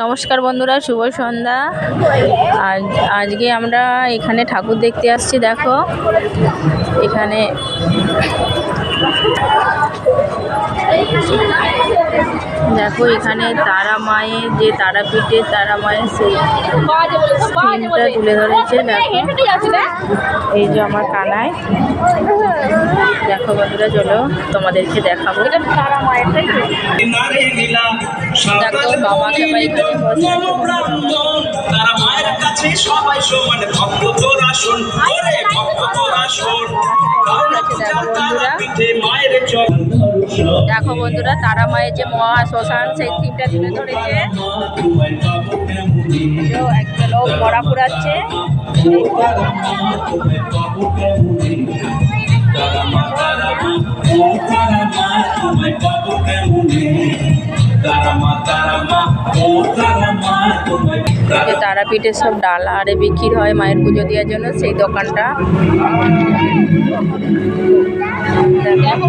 নমস্কার বন্ধুরা শুভ সন্ধ্যা। আজ আজকে আমরা এখানে ঠাকুর দেখতে আসছি দেখো। এখানে দেখো এখানে তারা মায়ের যে তারাপীঠে তারা মায়ের সেই থিমটা তুলে ধরেছে দেখো। এই যে আমার কানায়। দেখো বন্ধুরা চলো তোমাদেরকে দেখাবো। দেখো বাবা সবাই এখানে কাছে সবাই সমান ভক্ত তোরা ওরে ভক্ত তোরা দেখো বন্ধুরা তারা মায়ের যে মহা শ্মশান সেই থিমটা তুলে ধরেছে। একটা লোক মরা পুরাচ্ছে যে তারাপীঠে সব ডাল আরে বিক্রি হয় মায়ের পুজো দেওয়ার জন্য সেই দোকানটা। দেখো।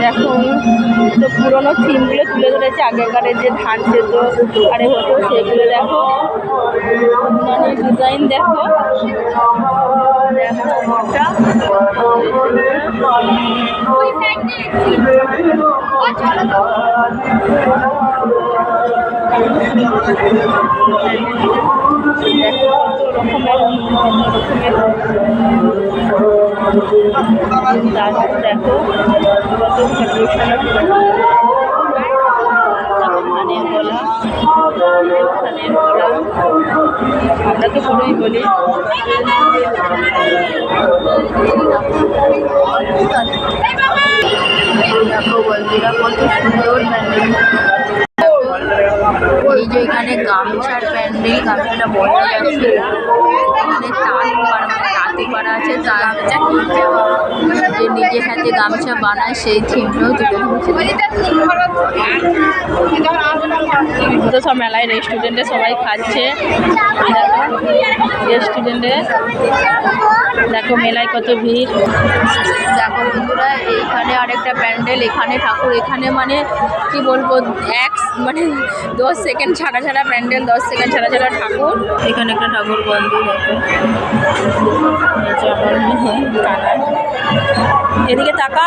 দেখো, তো পুরোনো থিমগুলো তুলে ধরেছে আগেকারের যে ধান সেদ্ধ আরে হতো সেগুলো দেখো। মানে ডিজাইন দেখো। দেখো কত ধানের গলা ধানের গলা আমরা তো বড়ই বলি দেখো বন্ধুরা কত সুন্দর প্যান্ডেল যে এখানে গামছার প্যান্ডেল, গামছাটা বড় আছে এখানে মানে তাঁতি করা আছে তার যে নিজের হাতে গামছা বানায়, সেই থিমটাও তুলে ধরেছে। তো সব মেলায় রেস্টুরেন্টে সবাই খাচ্ছে। রেস্টুরেন্টে দেখো, মেলায় কত ভিড়। দেখো বন্ধুরা এইখানে আরেকটা প্যান্ডেল, এখানে ঠাকুর, এখানে মানে কি বলব, এক মানে দশ সেকেন্ড ছাড়া ছাড়া প্যান্ডেল, দশ সেকেন্ড ছাড়া ছাড়া ঠাকুর। এখানে একটা ঠাকুর বন্ধু, দেখো। এদিকে তাকা